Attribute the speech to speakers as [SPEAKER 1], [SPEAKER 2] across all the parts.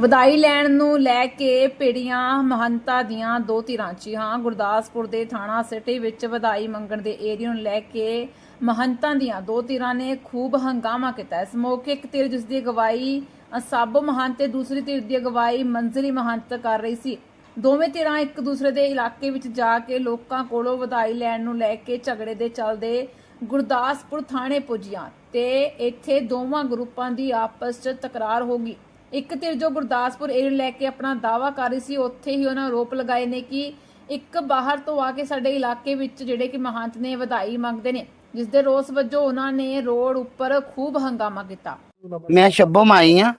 [SPEAKER 1] ਵਧਾਈ ਲੈਣ ਨੂੰ ਲੈ ਕੇ ਪੀੜੀਆਂ ਮਹੰਤਾ ਦੀਆਂ ਦੋ ਧਿਰਾਂ ਚ ਹਾਂ, ਗੁਰਦਾਸਪੁਰ ਦੇ ਥਾਣਾ ਸਿਟੀ ਵਿੱਚ ਵਧਾਈ ਮੰਗਣ ਦੇ ਏਰੀਆ ਨੂੰ ਲੈ ਕੇ ਮਹੰਤਾਂ ਦੀਆਂ ਦੋ ਧਿਰਾਂ ਨੇ ਖੂਬ ਹੰਗਾਮਾ ਕੀਤਾ। ਇਸ ਮੌਕੇ ਇੱਕ ਧਿਰ ਜਿਸ ਦੀ ਅਗਵਾਈ ਅਸਾਬੋ ਮਹੰਤ ਤੇ ਦੂਸਰੀ ਧਿਰ ਦੀ ਅਗਵਾਈ ਮੰਜ਼ਲੀ ਮਹੰਤ ਕਰ ਰਹੀ ਸੀ। ਦੋਵੇਂ ਧਿਰਾਂ ਇੱਕ ਦੂਸਰੇ ਦੇ ਇਲਾਕੇ ਵਿੱਚ ਜਾ ਕੇ ਲੋਕਾਂ ਕੋਲੋਂ ਵਧਾਈ ਲੈਣ ਨੂੰ ਲੈ ਕੇ ਝਗੜੇ ਦੇ ਚੱਲਦੇ ਗੁਰਦਾਸਪੁਰ ਥਾਣੇ ਪੁੱਜੀਆਂ ਤੇ ਇੱਥੇ ਦੋਵਾਂ ਗਰੁੱਪਾਂ ਦੀ ਆਪਸ 'ਚ ਤਕਰਾਰ ਹੋ ਗਈ। ਇੱਕ ਧਿਰ ਜੋ ਗੁਰਦਾਸਪੁਰ ਏਰੀਆ ਲੈ ਕੇ ਆਪਣਾ ਦਾਵਾ ਕਰ ਰਹੀ ਸੀ, ਉੱਥੇ ਹੀ ਉਹਨਾਂ ਆਰੋਪ ਲਗਾਏ ਨੇ ਕਿ ਇੱਕ ਬਾਹਰ ਤੋਂ ਆ ਕੇ ਸਾਡੇ ਇਲਾਕੇ ਵਿੱਚ ਜਿਹੜੇ ਕਿ ਮਹੰਤ ਨੇ ਵਧਾਈ ਮੰਗਦੇ ਨੇ ਜਿਸ ਦੇ ਰੋਸ ਵਜੋਂ ਉਹਨਾਂ ਨੇ ਰੋਡ ਉੱਪਰ ਖੂਬ ਹੰਗਾਮਾ ਕੀਤਾ।
[SPEAKER 2] ਮੈਂ ਸ਼ੱਭੋ ਮਾਈ ਆ।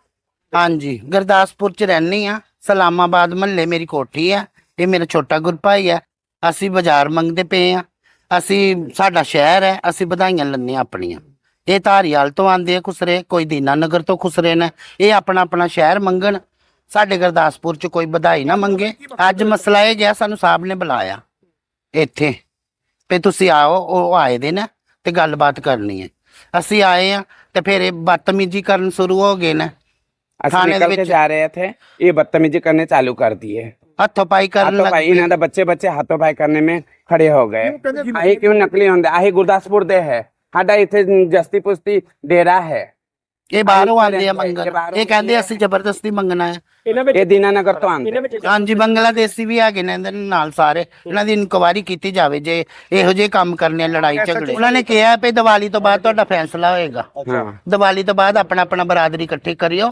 [SPEAKER 2] ਹਾਂਜੀ, ਗੁਰਦਾਸਪੁਰ ਚ ਰਹਿਣੀ ਆ। ਸਲਾਮਾਬਾਦ ਮਹੱਲੇ ਮੇਰੀ ਕੋਠੀ ਆ ਇਹ ਮੇਰਾ ਛੋਟਾ ਗੁਰਪਾਈ ਆ। ਅਸੀਂ ਬਾਜ਼ਾਰ ਮੰਗਦੇ ਪਏ ਆ। ਅਸੀਂ, ਸਾਡਾ ਸ਼ਹਿਰ ਹੈ, ਅਸੀਂ ਵਧਾਈਆਂ ਲੈਂਦੇ ਆਪਣੀਆਂ। ਇਹ ਧਾਰੀਵਾਲ ਤੋਂ ਆਂਦੇ ਆ ਖੁਸਰੇ ਕੋਈ ਦੀਨਾਨਗਰ ਤੋਂ ਖੁਸਰੇ ਨੇ ਇਹ ਆਪਣਾ ਆਪਣਾ ਸ਼ਹਿਰ ਮੰਗਣ ਸਾਡੇ ਗੁਰਦਾਸਪੁਰ ਚ ਕੋਈ ਵਧਾਈ ਨਾ ਮੰਗੇ ਅੱਜ ਮਸਲਾ ਇਹ ਜਿਹਾ ਸਾਨੂੰ ਸਾਹਿਬ ਨੇ ਬੁਲਾਇਆ ਇੱਥੇ ਵੀ ਤੁਸੀਂ ਆਓ ਉਹ ਆਏ ਦੇ ਨਾ ਤੇ ਗੱਲਬਾਤ ਕਰਨੀ ਹੈ ਅਸੀਂ ਆਏ ਆ ਤੇ ਫਿਰ ਇਹ ਬਦਤਮੀਜੀ ਕਰਨ ਸ਼ੁਰੂ ਹੋ ਗਏ ਨੇ
[SPEAKER 3] ਅਸੀਂ
[SPEAKER 2] थाने
[SPEAKER 3] निकल
[SPEAKER 2] दे
[SPEAKER 3] के
[SPEAKER 2] विच-
[SPEAKER 3] जा रहे थे ये बदतमीजी करने चालू कर दिए
[SPEAKER 2] ਹੱਥੋਂ ਪਾਈ ਕਰਨ
[SPEAKER 3] हाथों
[SPEAKER 2] ਲੱਗ
[SPEAKER 3] भाई
[SPEAKER 2] ਪਏ।
[SPEAKER 3] इन्होंने बच्चे बच्चे हाथों भाई करने में खड़े हो गए आही क्यों नकली होंगे आही गुरदासपुर दे है ਸਾਡਾ ਇੱਥੇ ਜਸਤੀ ਪੁਸਤੀ ਡੇਰਾ ਹੈ।
[SPEAKER 2] ਇਹ ਬਾਹਰੋਂ ਆਉਂਦੇ ਆ
[SPEAKER 3] ਇਹ
[SPEAKER 2] ਮੰਗਣ। ਇਹ ਕਹਿੰਦੇ ਅਸੀਂ ਜ਼ਬਰਦਸਤੀ ਮੰਗਣਾ ਹੈ।
[SPEAKER 3] ਇਹ ਦੀਨਾਨਗਰ ਤੋਂ ਆਉਂਦੇ।
[SPEAKER 2] ਹਾਂਜੀ ਬੰਗਲਾਦੇਸ਼ੀ ਵੀ ਹੈਗੇ ਨੇ ਇਹਨਾਂ ਦੇ ਨਾਲ ਸਾਰੇ। ਇਹਨਾਂ ਦੀ ਇਨਕੁਆਇਰੀ ਕੀਤੀ ਜਾਵੇ ਜੇ ਇਹੋ ਜਿਹੇ ਕੰਮ ਕਰਨੇ ਆ ਲੜਾਈ ਝਗੜੇ। ਉਹਨਾਂ ਨੇ ਕਿਹਾ ਵੀ ਦੀਵਾਲੀ ਤੋਂ ਬਾਅਦ ਤੁਹਾਡਾ ਫੈਸਲਾ ਹੋਏਗਾ। ਦੀਵਾਲੀ ਤੋਂ ਬਾਅਦ ਆਪਣਾ ਆਪਣਾ ਬਰਾਦਰੀ ਇਕੱਠੀ ਕਰਿਓ।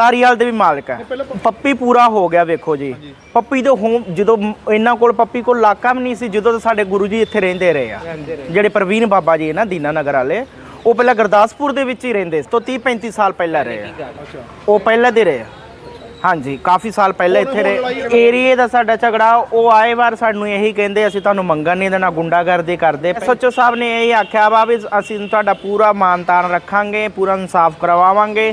[SPEAKER 4] ਤਾਰੀਵਾਲ ਦੇ ਵੀ ਮਾਲਕ ਹੈ। ਪੱਪੀ ਪੂਰਾ ਹੋ ਗਿਆ ਵੇਖੋ ਜੀ। ਪੱਪੀ ਦੇ ਹੁਣ ਜਦੋਂ ਇਹਨਾਂ ਕੋਲ ਪੱਪੀ ਕੋਲ ਇਲਾਕਾ ਵੀ ਨਹੀਂ ਸੀ ਜਦੋਂ ਤੋਂ ਸਾਡੇ ਗੁਰੂ ਜੀ ਇੱਥੇ ਰਹਿੰਦੇ ਰਹੇ ਆ। ਜਿਹੜੇ ਪ੍ਰਵੀਨ ਬਾਬਾ ਜੀ ਨਾ ਦੀਨਾਨਗਰ ਵਾਲੇ ਉਹ ਪਹਿਲਾਂ ਗੁਰਦਾਸਪੁਰ ਦੇ ਵਿੱਚ ਹੀ ਰਹਿੰਦੇ ਸੀ। ਤੋਂ 30 35 ਸਾਲ ਪਹਿਲਾਂ ਰਹੇ ਆ। ਉਹ ਪਹਿਲਾਂ ਦੇ ਰਹੇ ਆ। ਹਾਂਜੀ ਕਾਫੀ ਸਾਲ ਪਹਿਲਾਂ ਇੱਥੇ ਰਹੇ। ਏਰੀਏ ਦਾ ਸਾਡਾ ਝਗੜਾ ਉਹ ਆਏ ਵਾਰ ਸਾਨੂੰ ਇਹੀ ਕਹਿੰਦੇ ਅਸੀਂ ਤੁਹਾਨੂੰ ਮੰਗਣ ਨਹੀਂ ਦੇਣਾ ਗੁੰਡਾਗਰਦੀ ਕਰਦੇ। ਸੱਚੋ ਸਾਹਿਬ ਨੇ ਇਹ ਆਖਿਆ ਵਾ ਵੀ ਅਸੀਂ ਤੁਹਾਡਾ ਪੂਰਾ ਮਾਨਤਾਨ ਰੱਖਾਂਗੇ ਪੂਰਾ ਇਨਸਾਫ ਕਰਵਾਵਾਂਗੇ।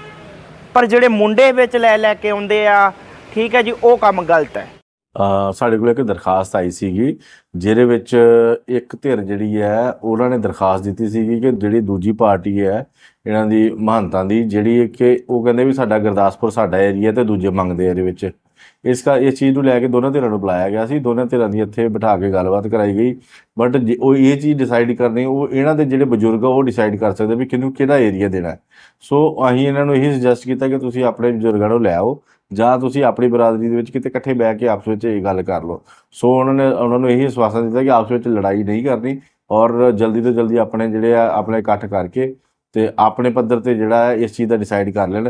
[SPEAKER 4] ਪਰ ਜਿਹੜੇ ਮੁੰਡੇ ਵਿੱਚ ਲੈ ਲੈ ਕੇ ਆਉਂਦੇ ਆ, ਠੀਕ ਹੈ ਜੀ, ਉਹ ਕੰਮ ਗਲਤ ਹੈ।
[SPEAKER 5] ਸਾਡੇ ਕੋਲ ਇੱਕ ਦਰਖਾਸਤ ਆਈ ਸੀਗੀ, ਜਿਹਦੇ ਵਿੱਚ ਇੱਕ ਧਿਰ ਜਿਹੜੀ ਹੈ, ਉਹਨਾਂ ਨੇ ਦਰਖਾਸਤ ਦਿੱਤੀ ਸੀਗੀ ਕਿ ਜਿਹੜੀ ਦੂਜੀ ਪਾਰਟੀ ਹੈ, ਇਹਨਾਂ ਦੀ ਮਹੰਤਾਂ ਦੀ, ਜਿਹੜੀ ਕਿ ਉਹ ਕਹਿੰਦੇ ਵੀ ਸਾਡਾ ਗੁਰਦਾਸਪੁਰ ਸਾਡਾ ਏਰੀਆ ਤੇ ਦੂਜੇ ਮੰਗਦੇ ਇਹਦੇ ਵਿੱਚ। ਇਸ ਕਾ, ਇਸ ਚੀਜ਼ ਨੂੰ ਲੈ ਕੇ ਦੋਨਾਂ ਧਿਰਾਂ ਨੂੰ ਬੁਲਾਇਆ ਗਿਆ ਸੀ, ਦੋਨਾਂ ਧਿਰਾਂ ਦੀ ਇੱਥੇ ਬਿਠਾ ਕੇ ਗੱਲਬਾਤ ਕਰਾਈ ਗਈ। ਬਟ ਉਹ ਇਹ ਚੀਜ਼ ਡਿਸਾਈਡ ਕਰਨੀ, ਉਹ ਇਹਨਾਂ ਦੇ ਜਿਹੜੇ ਬਜ਼ੁਰਗ ਆ, ਉਹ ਡਿਸਾਈਡ ਕਰ ਸਕਦੇ ਵੀ ਕਿਹਨੂੰ ਕਿਹੜਾ ਏਰੀਆ ਦੇਣਾ ਸੋ ਅਸੀਂ ਇਹਨਾਂ ਨੂੰ ਇਹੀ ਸੁਜੈਸਟ ਕੀਤਾ ਕਿ ਤੁਸੀਂ ਆਪਣੇ ਬਜ਼ੁਰਗਾਂ ਨੂੰ ਲੈ ਆਓ ਜਾਂ ਤੁਸੀਂ ਆਪਣੀ ਬਰਾਦਰੀ ਦੇ ਵਿੱਚ ਕਿਤੇ ਇਕੱਠੇ ਬਹਿ ਕੇ ਆਪਸ ਵਿੱਚ ਇਹ ਗੱਲ ਕਰ ਲਓ। ਸੋ ਉਹਨਾਂ ਨੇ, ਉਹਨਾਂ ਨੂੰ ਇਹੀ ਵਿਸ਼ਵਾਸ ਦਿੱਤਾ ਕਿ ਆਪਸ ਵਿੱਚ ਲੜਾਈ ਨਹੀਂ ਕਰਨੀ ਔਰ ਜਲਦੀ ਤੋਂ ਜਲਦੀ ਆਪਣੇ ਜਿਹੜੇ ਆ, ਆਪਣੇ ਇਕੱਠ ਕਰਕੇ ਤੇ ਆਪਣੇ ਪੱਧਰ ਤੇ ਜਿਹੜਾ ਇਸ ਚੀਜ਼ ਦਾ ਡਿਸਾਈਡ ਕਰ ਲੈਣ।